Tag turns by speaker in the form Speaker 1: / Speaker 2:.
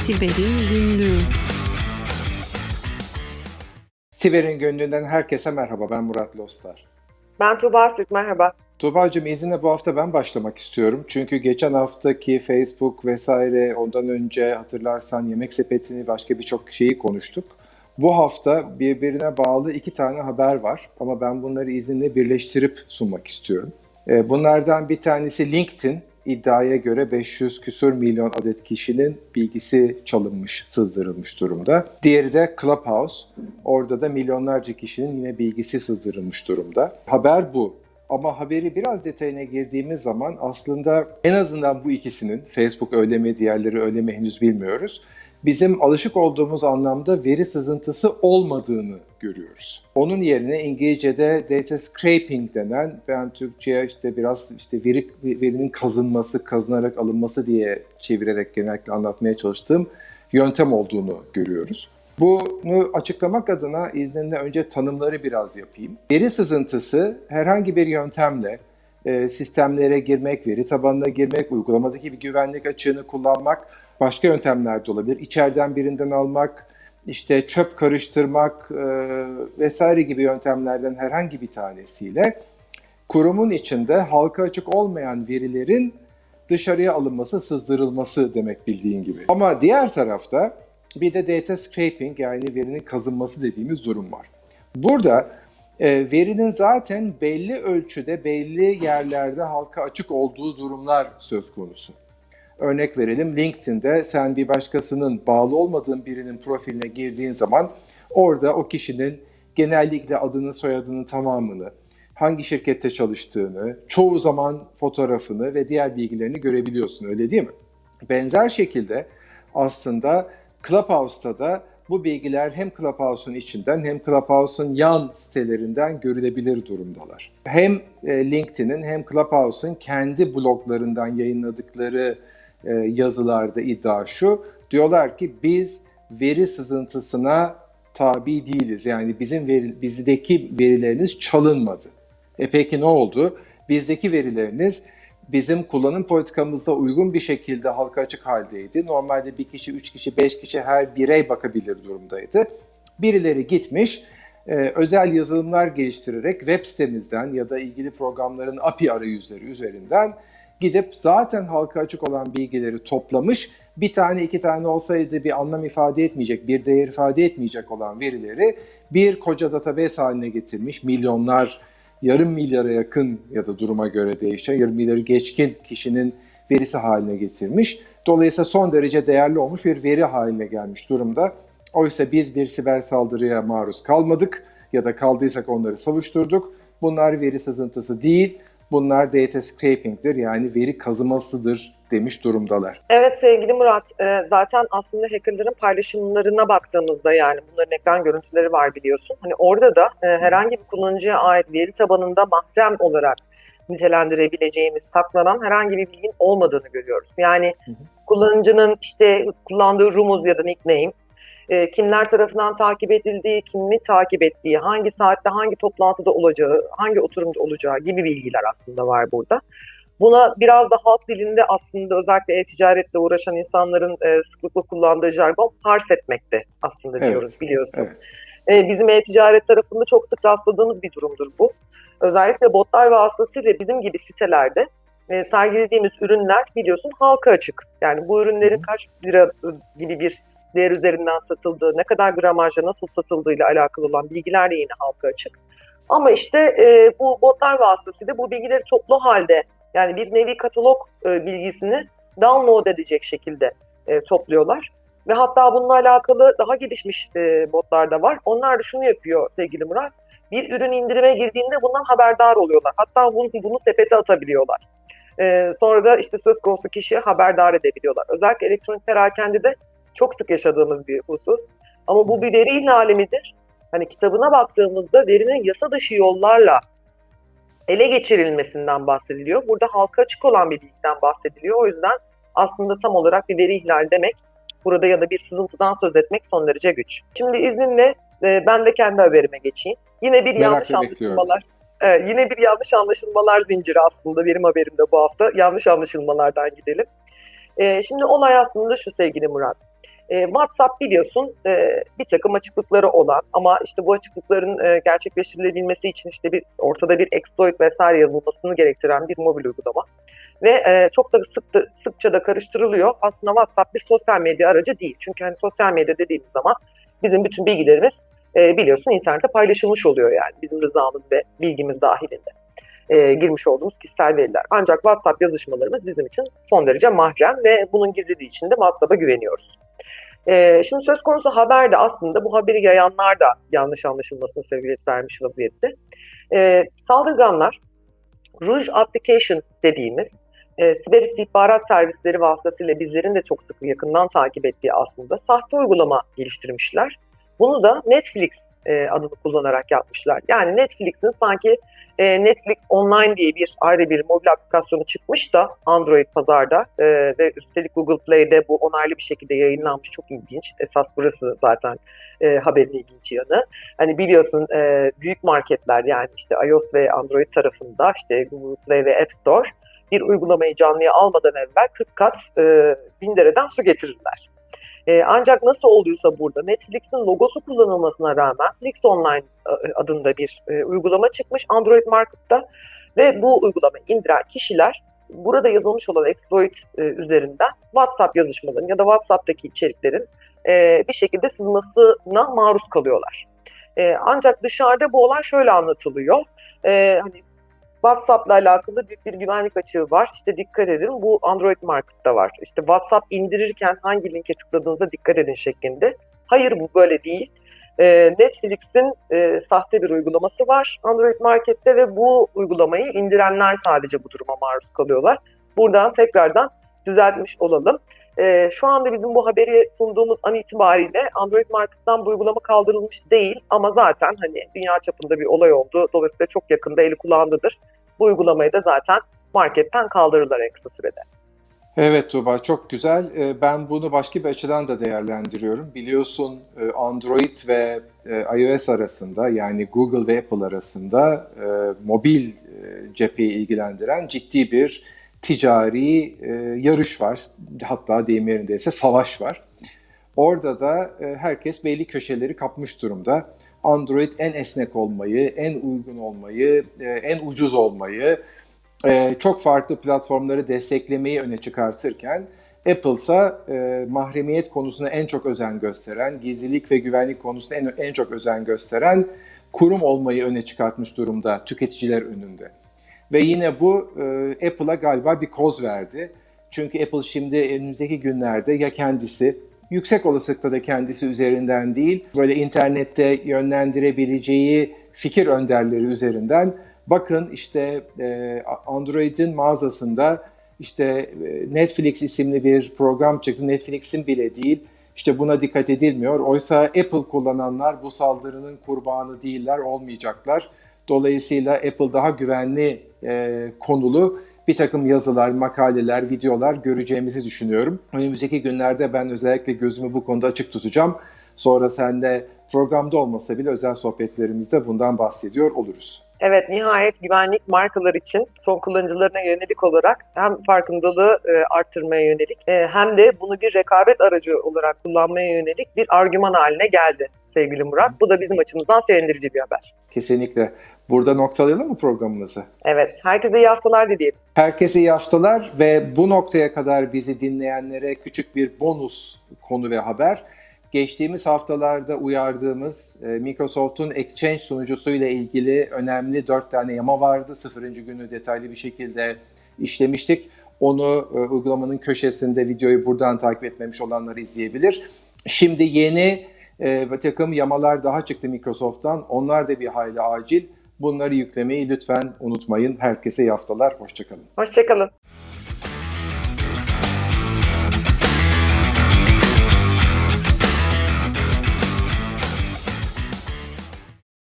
Speaker 1: Siber'in Günlüğü
Speaker 2: Siber'in gönlünden herkese merhaba. Ben Murat Lostar.
Speaker 3: Ben Tuğba Sürk, merhaba.
Speaker 2: Tuğba'cığım izninle bu hafta ben başlamak istiyorum. Çünkü geçen haftaki Facebook vesaire ondan önce hatırlarsan Yemek Sepeti'ni başka birçok şeyi konuştuk. Bu hafta birbirine bağlı iki tane haber var ama ben bunları izninle birleştirip sunmak istiyorum. Ee, Bunlardan bir tanesi LinkedIn iddiaya göre 500 küsur milyon adet kişinin bilgisi çalınmış, sızdırılmış durumda. Diğeri de Clubhouse. Orada da milyonlarca kişinin yine bilgisi sızdırılmış durumda. Haber bu. Ama haberi biraz detayına girdiğimiz zaman aslında en azından bu ikisinin, Facebook öyle mi, diğerleri öyle mi henüz bilmiyoruz, bizim alışık olduğumuz anlamda veri sızıntısı olmadığını görüyoruz. Onun yerine İngilizce'de data scraping denen, ben Türkçe'ye işte biraz işte veri, verinin kazınması, kazınarak alınması diye çevirerek genellikle anlatmaya çalıştığım yöntem olduğunu görüyoruz. Bunu açıklamak adına izninle önce tanımları biraz yapayım. Veri sızıntısı herhangi bir yöntemle e, sistemlere girmek, veri tabanına girmek, uygulamadaki bir güvenlik açığını kullanmak, başka yöntemler de olabilir. İçeriden birinden almak, işte çöp karıştırmak e, vesaire gibi yöntemlerden herhangi bir tanesiyle kurumun içinde halka açık olmayan verilerin dışarıya alınması, sızdırılması demek bildiğin gibi. Ama diğer tarafta bir de data scraping yani verinin kazınması dediğimiz durum var. Burada e, verinin zaten belli ölçüde, belli yerlerde halka açık olduğu durumlar söz konusu. Örnek verelim LinkedIn'de sen bir başkasının bağlı olmadığın birinin profiline girdiğin zaman orada o kişinin genellikle adını, soyadının tamamını, hangi şirkette çalıştığını, çoğu zaman fotoğrafını ve diğer bilgilerini görebiliyorsun öyle değil mi? Benzer şekilde aslında Clubhouse'da da bu bilgiler hem Clubhouse'un içinden hem Clubhouse'un yan sitelerinden görülebilir durumdalar. Hem e, LinkedIn'in hem Clubhouse'un kendi bloglarından yayınladıkları e, yazılarda iddia şu. Diyorlar ki biz veri sızıntısına tabi değiliz. Yani bizim veri, bizdeki verileriniz çalınmadı. E peki ne oldu? Bizdeki verileriniz bizim kullanım politikamızda uygun bir şekilde halka açık haldeydi. Normalde bir kişi, üç kişi, beş kişi her birey bakabilir durumdaydı. Birileri gitmiş, e, özel yazılımlar geliştirerek web sitemizden ya da ilgili programların API arayüzleri üzerinden gidip zaten halka açık olan bilgileri toplamış, bir tane iki tane olsaydı bir anlam ifade etmeyecek, bir değer ifade etmeyecek olan verileri bir koca database haline getirmiş, milyonlar, yarım milyara yakın ya da duruma göre değişen, yarım milyarı geçkin kişinin verisi haline getirmiş. Dolayısıyla son derece değerli olmuş bir veri haline gelmiş durumda. Oysa biz bir siber saldırıya maruz kalmadık ya da kaldıysak onları savuşturduk. Bunlar veri sızıntısı değil, bunlar data scraping'dir yani veri kazımasıdır demiş durumdalar.
Speaker 3: Evet sevgili Murat, e, zaten aslında hackerların paylaşımlarına baktığımızda yani bunların ekran görüntüleri var biliyorsun. Hani orada da e, herhangi bir kullanıcıya ait veri tabanında mahrem olarak nitelendirebileceğimiz saklanan herhangi bir bilgin olmadığını görüyoruz. Yani
Speaker 2: Hı hı.
Speaker 3: kullanıcının işte kullandığı rumuz ya da nickname, e, kimler tarafından takip edildiği, kimi takip ettiği, hangi saatte hangi toplantıda olacağı, hangi oturumda olacağı gibi bilgiler aslında var burada. Buna biraz da halk dilinde aslında özellikle e-ticaretle uğraşan insanların e, sıklıkla kullandığı jargon pars etmekte aslında
Speaker 2: Evet,
Speaker 3: diyoruz biliyorsun.
Speaker 2: evet.
Speaker 3: E, bizim e-ticaret tarafında çok sık rastladığımız bir durumdur bu. Özellikle botlar vasıtasıyla bizim gibi sitelerde e, sergilediğimiz ürünler biliyorsun halka açık. Yani bu ürünlerin kaç lira e, gibi bir değer üzerinden satıldığı, ne kadar gramajla nasıl satıldığıyla alakalı olan bilgiler de yine halka açık. Ama işte e, bu botlar vasıtasıyla bu bilgileri toplu halde yani bir nevi katalog e, bilgisini download edecek şekilde e, topluyorlar. Ve hatta bununla alakalı daha gelişmiş e, botlar da var. Onlar da şunu yapıyor sevgili Murat. Bir ürün indirime girdiğinde bundan haberdar oluyorlar. Hatta bunu, bunu sepete atabiliyorlar. E, sonra da işte söz konusu kişiye haberdar edebiliyorlar. Özellikle elektronik perakendede çok sık yaşadığımız bir husus. Ama bu bir veri ihlali midir? Hani kitabına baktığımızda verinin yasa dışı yollarla ele geçirilmesinden bahsediliyor. Burada halka açık olan bir bilgiden bahsediliyor. O yüzden aslında tam olarak bir veri ihlali demek burada ya da bir sızıntıdan söz etmek son derece güç. Şimdi izninle e, ben de kendi haberime geçeyim. Yine bir yanlış
Speaker 2: Merakla bekliyorum.
Speaker 3: anlaşılmalar. Evet, yine bir yanlış anlaşılmalar zinciri aslında benim haberimde bu hafta. Yanlış anlaşılmalardan gidelim. E, şimdi olay aslında şu sevgili Murat. E, WhatsApp biliyorsun e, bir takım açıklıkları olan ama işte bu açıklıkların e, gerçekleştirilebilmesi için işte bir ortada bir exploit vesaire yazılmasını gerektiren bir mobil uygulama. Ve e, çok da sık sıkça da karıştırılıyor. Aslında WhatsApp bir sosyal medya aracı değil. Çünkü hani sosyal medya dediğimiz zaman bizim bütün bilgilerimiz e, biliyorsun internette paylaşılmış oluyor yani bizim rızamız ve bilgimiz dahilinde e, girmiş olduğumuz kişisel veriler. Ancak WhatsApp yazışmalarımız bizim için son derece mahrem ve bunun gizliliği için de WhatsApp'a güveniyoruz. E, şimdi söz konusu haber de aslında bu haberi yayanlar da yanlış anlaşılmasına sebebiyet vermiş vaziyette. E, saldırganlar Rouge Application dediğimiz e, siber istihbarat servisleri vasıtasıyla bizlerin de çok sık yakından takip ettiği aslında sahte uygulama geliştirmişler. Bunu da Netflix e, adını kullanarak yapmışlar. Yani Netflix'in sanki e, Netflix Online diye bir ayrı bir mobil aplikasyonu çıkmış da Android pazarda e, ve üstelik Google Play'de bu onaylı bir şekilde yayınlanmış. Çok ilginç. Esas burası zaten e, haberin ilginç yanı. Hani biliyorsun e, büyük marketler yani işte iOS ve Android tarafında işte Google Play ve App Store bir uygulamayı canlıya almadan evvel 40 kat e, bin dereden su getirirler. E, ancak nasıl olduysa burada Netflix'in logosu kullanılmasına rağmen Flix Online e, adında bir e, uygulama çıkmış Android Market'ta ve bu uygulamayı indiren kişiler burada yazılmış olan exploit e, üzerinden WhatsApp yazışmalarının ya da WhatsApp'taki içeriklerin e, bir şekilde sızmasına maruz kalıyorlar. E, ancak dışarıda bu olay şöyle anlatılıyor. E, hani WhatsApp'la alakalı büyük bir güvenlik açığı var. İşte dikkat edin bu Android Market'ta var. İşte WhatsApp indirirken hangi linke tıkladığınızda dikkat edin şeklinde. Hayır bu böyle değil. Ee, Netflix'in e, sahte bir uygulaması var Android Market'te ve bu uygulamayı indirenler sadece bu duruma maruz kalıyorlar. Buradan tekrardan düzeltmiş olalım. Ee, şu anda bizim bu haberi sunduğumuz an itibariyle Android Market'tan bu uygulama kaldırılmış değil ama zaten hani dünya çapında bir olay oldu. Dolayısıyla çok yakında eli kulağındadır. Bu uygulamayı da zaten marketten kaldırırlar en kısa sürede.
Speaker 2: Evet Tuğba çok güzel. Ee, Ben bunu başka bir açıdan da değerlendiriyorum. Biliyorsun e, Android ve e, iOS arasında yani Google ve Apple arasında e, mobil e, cepheyi ilgilendiren ciddi bir ticari e, yarış var. Hatta deyim yerindeyse savaş var. Orada da e, herkes belli köşeleri kapmış durumda. Android en esnek olmayı, en uygun olmayı, e, en ucuz olmayı, e, çok farklı platformları desteklemeyi öne çıkartırken Apple ise e, mahremiyet konusuna en çok özen gösteren, gizlilik ve güvenlik konusunda en, en çok özen gösteren kurum olmayı öne çıkartmış durumda tüketiciler önünde. Ve yine bu e, Apple'a galiba bir koz verdi. Çünkü Apple şimdi önümüzdeki günlerde ya kendisi, yüksek olasılıkla da kendisi üzerinden değil, böyle internette yönlendirebileceği fikir önderleri üzerinden bakın işte e, Android'in mağazasında işte e, Netflix isimli bir program çıktı. Netflix'in bile değil. İşte buna dikkat edilmiyor. Oysa Apple kullananlar bu saldırının kurbanı değiller, olmayacaklar. Dolayısıyla Apple daha güvenli e, konulu bir takım yazılar, makaleler, videolar göreceğimizi düşünüyorum. Önümüzdeki günlerde ben özellikle gözümü bu konuda açık tutacağım. Sonra sen de programda olmasa bile özel sohbetlerimizde bundan bahsediyor oluruz.
Speaker 3: Evet, nihayet güvenlik markalar için son kullanıcılarına yönelik olarak hem farkındalığı e, arttırmaya yönelik e, hem de bunu bir rekabet aracı olarak kullanmaya yönelik bir argüman haline geldi sevgili Murat. Bu da bizim açımızdan sevindirici bir haber.
Speaker 2: Kesinlikle. Burada noktalayalım mı programımızı?
Speaker 3: Evet, herkese iyi haftalar dileyelim.
Speaker 2: Herkese iyi haftalar ve bu noktaya kadar bizi dinleyenlere küçük bir bonus konu ve haber. Geçtiğimiz haftalarda uyardığımız e, Microsoft'un Exchange sunucusuyla ilgili önemli dört tane yama vardı. Sıfırıncı günü detaylı bir şekilde işlemiştik. Onu e, uygulamanın köşesinde videoyu buradan takip etmemiş olanlar izleyebilir. Şimdi yeni e, bir takım yamalar daha çıktı Microsoft'tan. Onlar da bir hayli acil. Bunları yüklemeyi lütfen unutmayın. Herkese iyi haftalar. Hoşçakalın.
Speaker 3: Hoşçakalın.